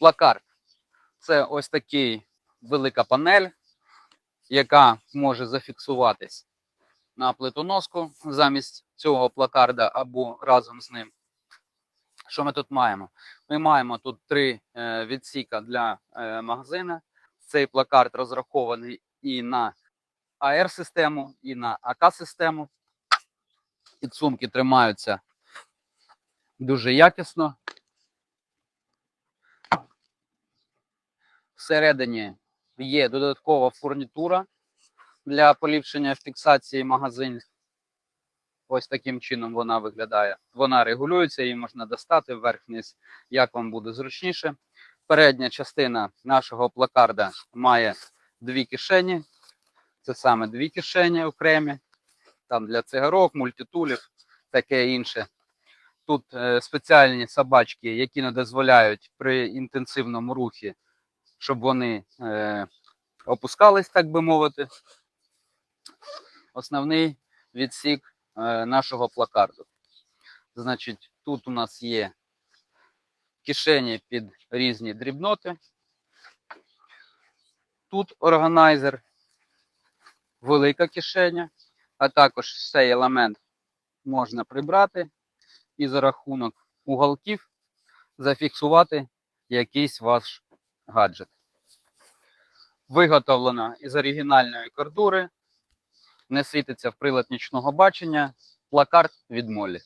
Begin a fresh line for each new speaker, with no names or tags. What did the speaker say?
Плакарт це ось такий велика панель, яка може зафіксуватись на плитоноску замість цього плакарда або разом з ним. Що ми тут маємо? Ми маємо тут три е, відсіка для е, магазина. Цей плакард розрахований і на АР-систему, і на АК-систему. Підсумки тримаються дуже якісно. Всередині є додаткова фурнітура для поліпшення фіксації магазинів. Ось таким чином вона виглядає. Вона регулюється, її можна достати вверх-вниз, як вам буде зручніше. Передня частина нашого плакарда має дві кишені. Це саме дві кишені окремі. Там для цигарок, мультитулів, таке інше. Тут е, спеціальні собачки, які не дозволяють при інтенсивному рухі, щоб вони е, опускались, так би мовити. Основний відсік е, нашого плакарду. Значить, тут у нас є кишені під різні дрібноти. Тут органайзер, велика кишеня, а також цей елемент можна прибрати і за рахунок уголків зафіксувати якийсь ваш гаджет. Виготовлена із оригінальної кордури, не світиться в прилад нічного бачення, плакарт від молі.